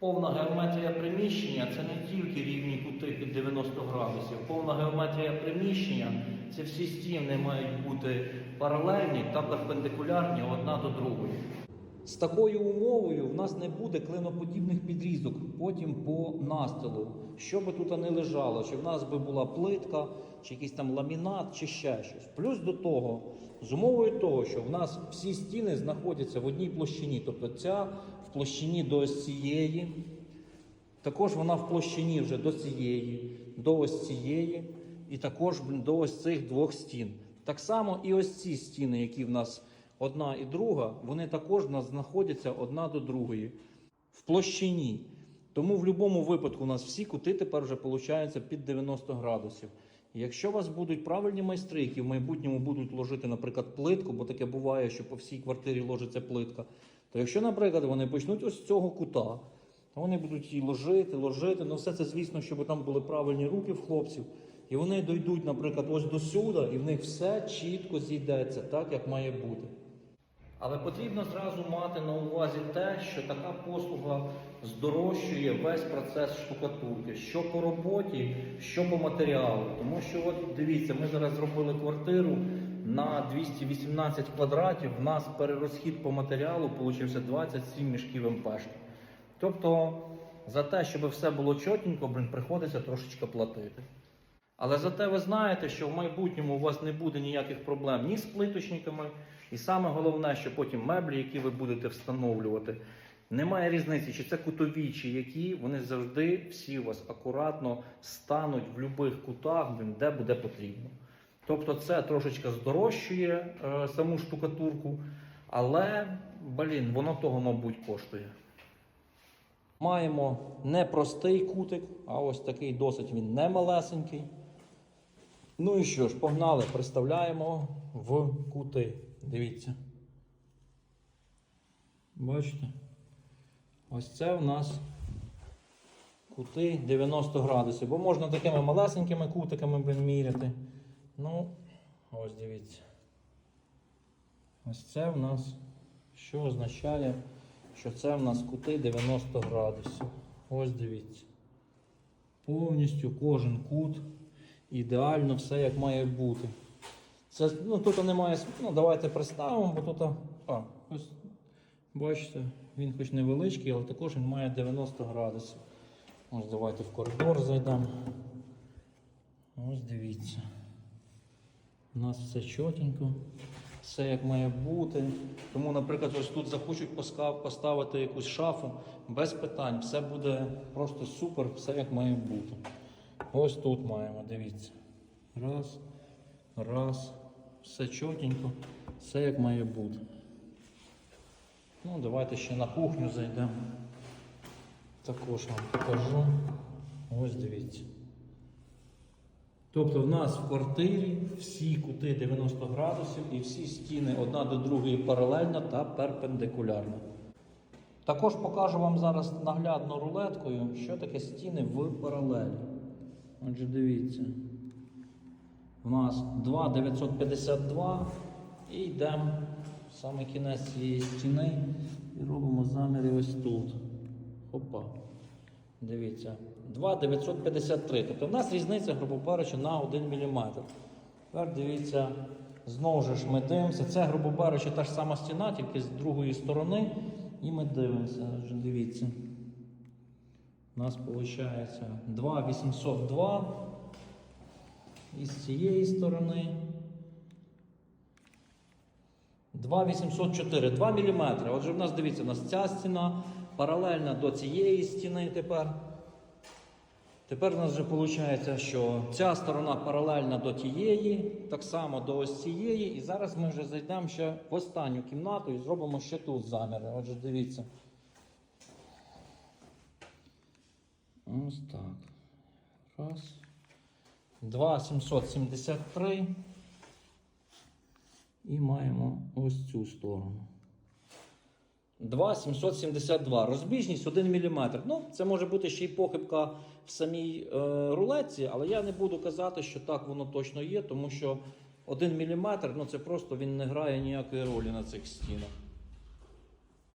Повна геометрія приміщення це не тільки рівні кути під 90 градусів. Повна геометрія приміщення це всі стіни мають бути паралельні та перпендикулярні одна до другої. З такою умовою в нас не буде клиноподібних підрізок потім по настилу. Що би тут не лежало, чи в нас би була плитка, чи якийсь там ламінат, чи ще щось. Плюс до того, з умовою того, що в нас всі стіни знаходяться в одній площині, тобто ця в площині до ось цієї, також вона в площині вже до цієї, до ось цієї, і також до ось цих двох стін. Так само і ось ці стіни, які в нас одна і друга, вони також знаходяться одна до другої в площині. Тому в будь-якому випадку у нас всі кути тепер вже получаються під 90 градусів. Якщо у вас будуть правильні майстри, які в майбутньому будуть ложити, наприклад, плитку, бо таке буває, що по всій квартирі ложиться плитка, то якщо, наприклад, вони почнуть ось з цього кута, то вони будуть її ложити, ложити. Ну, все це, звісно, щоб там були правильні руки в хлопців. І вони дійдуть, наприклад, ось до сюди, і в них все чітко зійдеться, так як має бути. Але потрібно зразу мати на увазі те, що така послуга здорожчує весь процес штукатурки, що по роботі, що по матеріалу. Тому що, от дивіться, ми зараз зробили квартиру на 218 квадратів. В нас перерозхід по матеріалу получився 27 мішків МПшки. Тобто за те, щоб все було чотенько, приходиться трошечки платити. Але зате ви знаєте, що в майбутньому у вас не буде ніяких проблем ні з плиточниками, і саме головне, що потім меблі, які ви будете встановлювати, немає різниці, чи це кутові, чи які, вони завжди всі у вас акуратно стануть в будь-яких кутах, де буде потрібно. Тобто це трошечки здорожчує е, саму штукатурку, але, блін, воно того, мабуть, коштує. Маємо не простий кутик, а ось такий досить він не малесенький. Ну і що ж, погнали, представляємо в кути. Дивіться. Бачите? Ось це в нас кути 90 градусів. Бо можна такими малесенькими кутиками міряти. Ну, ось дивіться. Ось це в нас, що означає, що це в нас кути 90 градусів. Ось дивіться. Повністю кожен кут. Ідеально все як має бути. Це, ну, тут немає. Ну, давайте представимо, бо тут. А, ось, бачите, він хоч невеличкий, але також він має 90 градусів. Ось давайте в коридор зайдемо. Ось дивіться. У нас все чотенько, все як має бути. Тому, наприклад, ось тут захочуть поставити якусь шафу без питань. Все буде просто супер, все як має бути. Ось тут маємо, дивіться. Раз, раз, все чотенько, все як має бути. Ну, давайте ще на кухню зайдемо. Також вам покажу. Ось дивіться. Тобто в нас в квартирі всі кути 90 градусів і всі стіни одна до другої паралельно та перпендикулярно. Також покажу вам зараз наглядно рулеткою, що таке стіни в паралелі. Отже, дивіться. У нас 2,952 і йдемо в саме кінець цієї стіни і робимо заміри ось тут. Опа. Дивіться. 2,953. Тобто в нас різниця, грубо кажучи, на 1 мм. Тепер дивіться, знову ж ми дивимося. Це, грубо кажучи, та ж сама стіна, тільки з другої сторони. І ми дивимося. Дивіться. У нас виходить 2,802. І з цієї сторони. 2,804, 2 мм. Отже, в нас дивіться, у нас ця стіна паралельна до цієї стіни тепер. Тепер у нас вже виходить, що ця сторона паралельна до тієї, так само до ось цієї. І зараз ми вже зайдемо ще в останню кімнату і зробимо ще тут заміри. Отже, дивіться. Ось так. Раз. 2,773. І маємо ось цю сторону. 2,772. Розбіжність 1 мм. Ну, це може бути ще й похибка в самій е, рулетці, але я не буду казати, що так воно точно є, тому що 1 мм ну, це просто він не грає ніякої ролі на цих стінах.